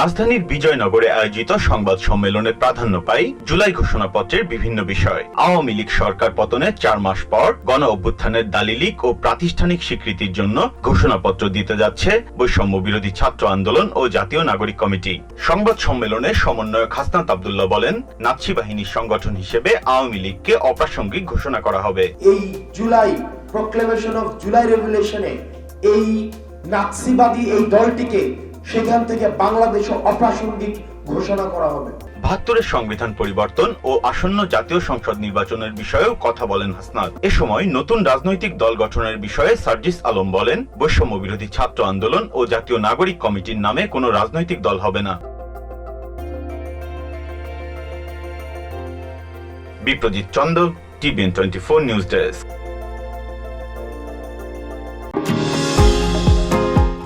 রাজধানীর বিজয়নগরে আয়োজিত সংবাদ সম্মেলনে প্রাধান্য পায় জুলাই ঘোষণাপত্রের বিভিন্ন বিষয়। আওয়ামী লীগ সরকার পতনের চার মাস পর গণ অভ্যুত্থানের দালিলিক ও প্রাতিষ্ঠানিক স্বীকৃতির জন্য ঘোষণাপত্র দিতে যাচ্ছে বৈষম্য বিরোধী ছাত্র আন্দোলন ও জাতীয় নাগরিক কমিটি। সংবাদ সম্মেলনে সমন্বয়ক হাসনাত আবদুল্লাহ বলেন, নাৎসি বাহিনীর সংগঠন হিসেবে আওয়ামী লীগকে অপ্রাসঙ্গিক ঘোষণা করা হবে। এই জুলাই প্রক্লেমেশন অফ জুলাই রেভুলেশনে এই নাৎসিবাদী এই দলটিকে সেখান থেকে বাংলাদেশে অপ্রাসঙ্গিক ঘোষণা করা হবে। বাহাত্তরের সংবিধান পরিবর্তন ও আসন্ন জাতীয় সংসদ নির্বাচনের বিষয়েও কথা বলেন হাসনাত। এ সময় নতুন রাজনৈতিক দল গঠনের বিষয়ে সার্জিস আলম বলেন, বৈষম্য বিরোধী ছাত্র আন্দোলন ও জাতীয় নাগরিক কমিটির নামে কোনো রাজনৈতিক দল হবে না। Biprajit Chanda, TVN twenty four news desk.